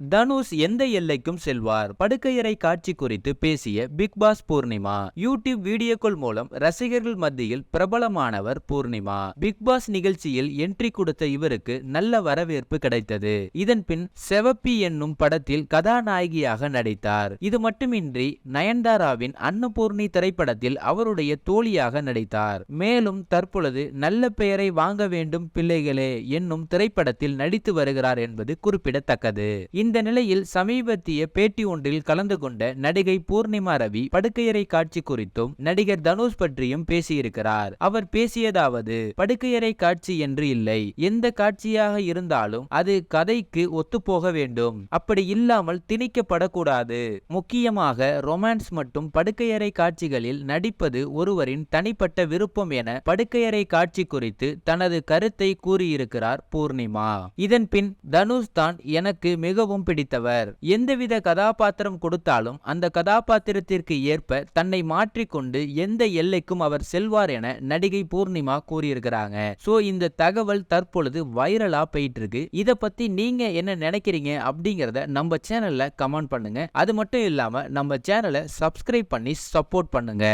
தனுஷ் எந்த எல்லைக்கும் செல்வார். படுக்கையறை காட்சி குறித்து பேசிய பிக் பாஸ் பூர்ணிமா யூடியூப் வீடியோக்கள் மூலம் ரசிகர்கள் மத்தியில் பிரபலமானவர் பூர்ணிமா. பிக் பாஸ் நிகழ்ச்சியில் என்ட்ரி கொடுத்த இவருக்கு நல்ல வரவேற்பு கிடைத்தது. இதன் பின் செவப்பி என்னும் படத்தில் கதாநாயகியாக நடித்தார். இது மட்டுமின்றி நயன்தாராவின் அன்னபூர்ணி திரைப்படத்தில் அவருடைய தோழியாக நடித்தார். மேலும் தற்பொழுது நல்ல பெயரை வாங்க வேண்டும் பிள்ளைகளே என்னும் திரைப்படத்தில் நடித்து வருகிறார் என்பது குறிப்பிடத்தக்கது. இந்த நிலையில் சமீபத்திய பேட்டி ஒன்றில் கலந்து கொண்ட நடிகை பூர்ணிமா ரவி படுக்கையறை காட்சி குறித்தும் நடிகர் தனுஷ் பற்றியும் பேசியிருக்கிறார். அவர் பேசியதாவது படுக்கையறை காட்சி என்று இல்லை எந்த காட்சியாக இருந்தாலும் அது கதைக்கு ஒத்துப்போக வேண்டும். அப்படி இல்லாமல் திணிக்கப்படக்கூடாது. முக்கியமாக ரொமான்ஸ் மற்றும் படுக்கையறை காட்சிகளில் நடிப்பது ஒருவரின் தனிப்பட்ட விருப்பம் என படுக்கையறை காட்சி குறித்து தனது கருத்தை கூறியிருக்கிறார் பூர்ணிமா. இதன் பின் தனுஷ் தான் எனக்கு மிகவும் பிடித்தவர். எந்தவித கதாபாத்திரம் கொடுத்தாலும் அந்த கதாபாத்திரத்திற்கு ஏற்ப தன்னை மாற்றிக்கொண்டு எந்த எல்லைக்கும் அவர் செல்வார் என நடிகை பூர்ணிமா கூறியிருக்கிறாங்க. சோ இந்த தகவல் தற்பொழுது வைரலா போயிட்டு இருக்கு இத பத்தி நீங்க என்ன நினைக்கிறீங்க அப்படிங்கறத நம்ம சேனல்ல கமெண்ட் பண்ணுங்க. அது மட்டும் இல்லாம நம்ம சேனலை சப்ஸ்கிரைப் பண்ணி சப்போர்ட் பண்ணுங்க.